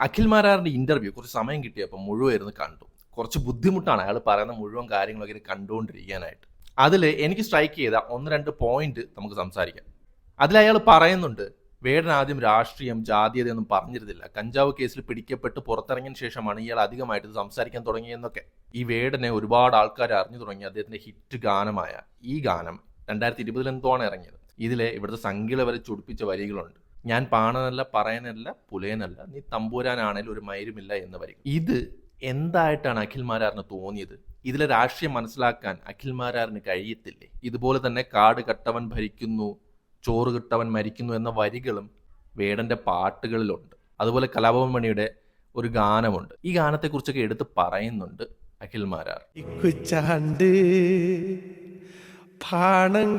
Akhil മാരാറിന്റെ interview കുറച്ച് സമയം കിട്ടിയപ്പോൾ മുഴുവൻ ഇരുന്ന് കണ്ടു. കുറച്ച് ബുദ്ധിമുട്ടാണ് അയാൾ പറയുന്ന മുഴുവൻ കാര്യങ്ങളൊക്കെ കണ്ടുകൊണ്ടിരിക്കാനായിട്ട്. അതിൽ എനിക്ക് സ്ട്രൈക്ക് ചെയ്ത ഒന്ന് രണ്ട് പോയിന്റ് നമുക്ക് സംസാരിക്കാം. അതിൽ അയാൾ പറയുന്നുണ്ട് വേടൻ ആദ്യം രാഷ്ട്രീയം ജാതീയതയൊന്നും പറഞ്ഞിരുന്നില്ല. കഞ്ചാവ് കേസിൽ പിടിക്കപ്പെട്ട് പുറത്തിറങ്ങിയ ശേഷമാണ് ഇയാൾ അധികമായിട്ട് സംസാരിക്കാൻ തുടങ്ങിയെന്നൊക്കെ. ഈ വേടനെ ഒരുപാട് ആൾക്കാർ അറിഞ്ഞു തുടങ്ങി. അദ്ദേഹത്തിന്റെ ഹിറ്റ് ഗാനമായ ഈ ഗാനം രണ്ടായിരത്തി ഇരുപതിൽ എന്തോആണ് ഇറങ്ങിയത്. ഇതിലെ ഇവിടുത്തെ സംഗീത വരെ ചുടിപ്പിച്ച വരികളുണ്ട്. ഞാൻ പാണനല്ല പറയനല്ല പുലയനല്ല നീ തമ്പൂരാനാണേലും ഒരു മൈരുമില്ല എന്ന് വരും ഇത് എന്തായിട്ടാണ് അഖിൽമാരാറിന് തോന്നിയത്? ഇതിലെ രാഷ്ട്രീയം മനസ്സിലാക്കാൻ അഖിൽമാരാറിന് കഴിയത്തില്ലേ? ഇതുപോലെ തന്നെ കാട് കട്ടവൻ ഭരിക്കുന്നു ചോറ് കിട്ടവൻ മരിക്കുന്നു എന്ന വരികളും വേടന്റെ പാട്ടുകളിലുണ്ട്. അതുപോലെ കലാഭവൻ മണിയുടെ ഒരു ഗാനമുണ്ട്. ഈ ഗാനത്തെക്കുറിച്ചൊക്കെ എടുത്ത് പറയുന്നുണ്ട് അഖിൽമാരാർ. പാണം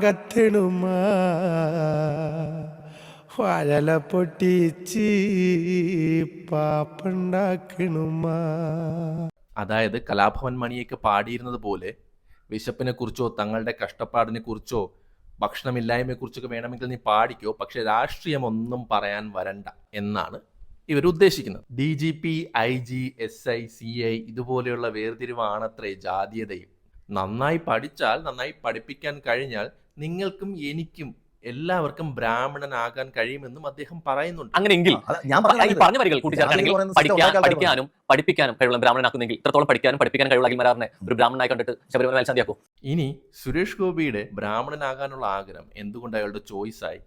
വഴല പൊട്ടിച്ച് പാപ്പുണ്ടാക്കണുമാ. അതായത് കലാഭവൻ മണിയൊക്കെ പാടിയിരുന്നത് പോലെ വിശപ്പിനെ കുറിച്ചോ തങ്ങളുടെ കഷ്ടപ്പാടിനെ കുറിച്ചോ ഭക്ഷണമില്ലായ്മയെ കുറിച്ചൊക്കെ വേണമെങ്കിൽ നീ പാടിക്കോ പക്ഷെ രാഷ്ട്രീയം ഒന്നും പറയാൻ വരണ്ട എന്നാണ് ഇവർ ഉദ്ദേശിക്കുന്നത്. D G P I G S I C I ഇതുപോലെയുള്ള വേർതിരിവാണത്രേ ജാതീയതയും. നന്നായി പഠിച്ചാൽ നന്നായി പഠിപ്പിക്കാൻ കഴിഞ്ഞാൽ നിങ്ങൾക്കും എനിക്കും എല്ലാവർക്കും ബ്രാഹ്മണനാകാൻ കഴിയുമെന്നും അദ്ദേഹം പറയുന്നുണ്ട്. അങ്ങനെയെങ്കിൽ ഞാൻ പറഞ്ഞ വരികൾ കൂട്ടിച്ചേർക്കുകയാണെങ്കിൽ പഠിക്കാൻ പഠിക്കാനും പഠിപ്പിക്കാനും കഴിവുള്ള ബ്രാഹ്മണനാക്കുന്നെങ്കിൽ ഇത്രത്തോളം പഠിക്കാനും പഠിപ്പിക്കാനും കഴിവുള്ള അഖിൽമാരാറിനെ ഒരു ബ്രാഹ്മണനായി കണ്ടിട്ട് ശബരിമല മേൽശാന്തിയാക്കും. ഇനി സുരേഷ് ഗോപിയുടെ ബ്രാഹ്മണനാകാനുള്ള ആഗ്രഹം എന്തുകൊണ്ട് അയാളുടെ ചോയ്സായി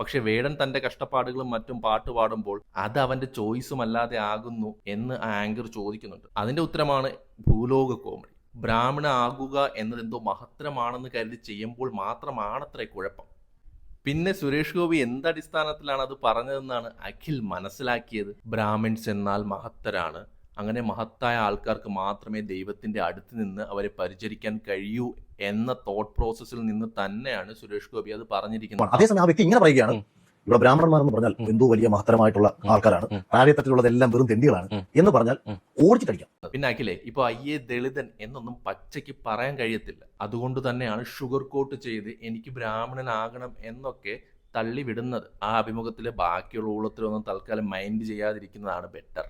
പക്ഷെ വേടൻ തന്റെ കഷ്ടപ്പാടുകളും മറ്റും പാട്ട് പാടുമ്പോൾ അത് അവന്റെ ചോയ്സും അല്ലാതെ ആകുന്നു എന്ന് ആ ആങ്കർ ചോദിക്കുന്നുണ്ട്. അതിന്റെ ഉത്തരമാണ് ഭൂലോക കോമഡി. ബ്രാഹ്മണ ആകുക എന്നത് എന്തോ മഹത്തരമാണെന്ന് കരുതി ചെയ്യുമ്പോൾ മാത്രമാണത്രേ കുഴപ്പം. പിന്നെ സുരേഷ് ഗോപി എന്തടിസ്ഥാനത്തിലാണ് അത് പറഞ്ഞതെന്നാണ് അഖിൽ മനസ്സിലാക്കിയത്. ബ്രാഹ്മിൻസ് എന്നാൽ മഹത്തരാണ്. അങ്ങനെ മഹത്തായ ആൾക്കാർക്ക് മാത്രമേ ദൈവത്തിന്റെ അടുത്ത് നിന്ന് അവരെ പരിചരിക്കാൻ കഴിയൂ എന്ന തോട്ട് പ്രോസസ്സിൽ നിന്ന് തന്നെയാണ് സുരേഷ് ഗോപി അത് പറഞ്ഞിരിക്കുന്നത്. അതേസമയം ആ വ്യക്തി ഇങ്ങനെ പറയുകയാണ്. ഇവിടെ ബ്രാഹ്മണന്മാർ എന്ന് പറഞ്ഞാൽ. എന്തോ വലിയ മഹത്തരമായിട്ടുള്ള. ആൾക്കാരാണ്. താഴെത്തട്ടിലുള്ളതെല്ലാം വെറും തെണ്ടികളാണ് എന്ന് പറഞ്ഞാൽ. ഓടിച്ചിട്ടടിക്കാം പിന്നെ അഖിലേ ഇപ്പൊ അയ്യേ ദളിതൻ എന്നൊന്നും പച്ചയ്ക്ക് പറയാൻ കഴിയത്തില്ല അതുകൊണ്ട് തന്നെയാണ് ഷുഗർ കോട്ട് ചെയ്ത് എനിക്ക് ബ്രാഹ്മണനാകണം എന്നൊക്കെ തള്ളിവിടുന്നത് ആ അഭിമുഖത്തിലെ ബാക്കിയുള്ള ഊളത്തിലൊന്നും തൽക്കാലം മൈൻഡ് ചെയ്യാതിരിക്കുന്നതാണ് ബെറ്റർ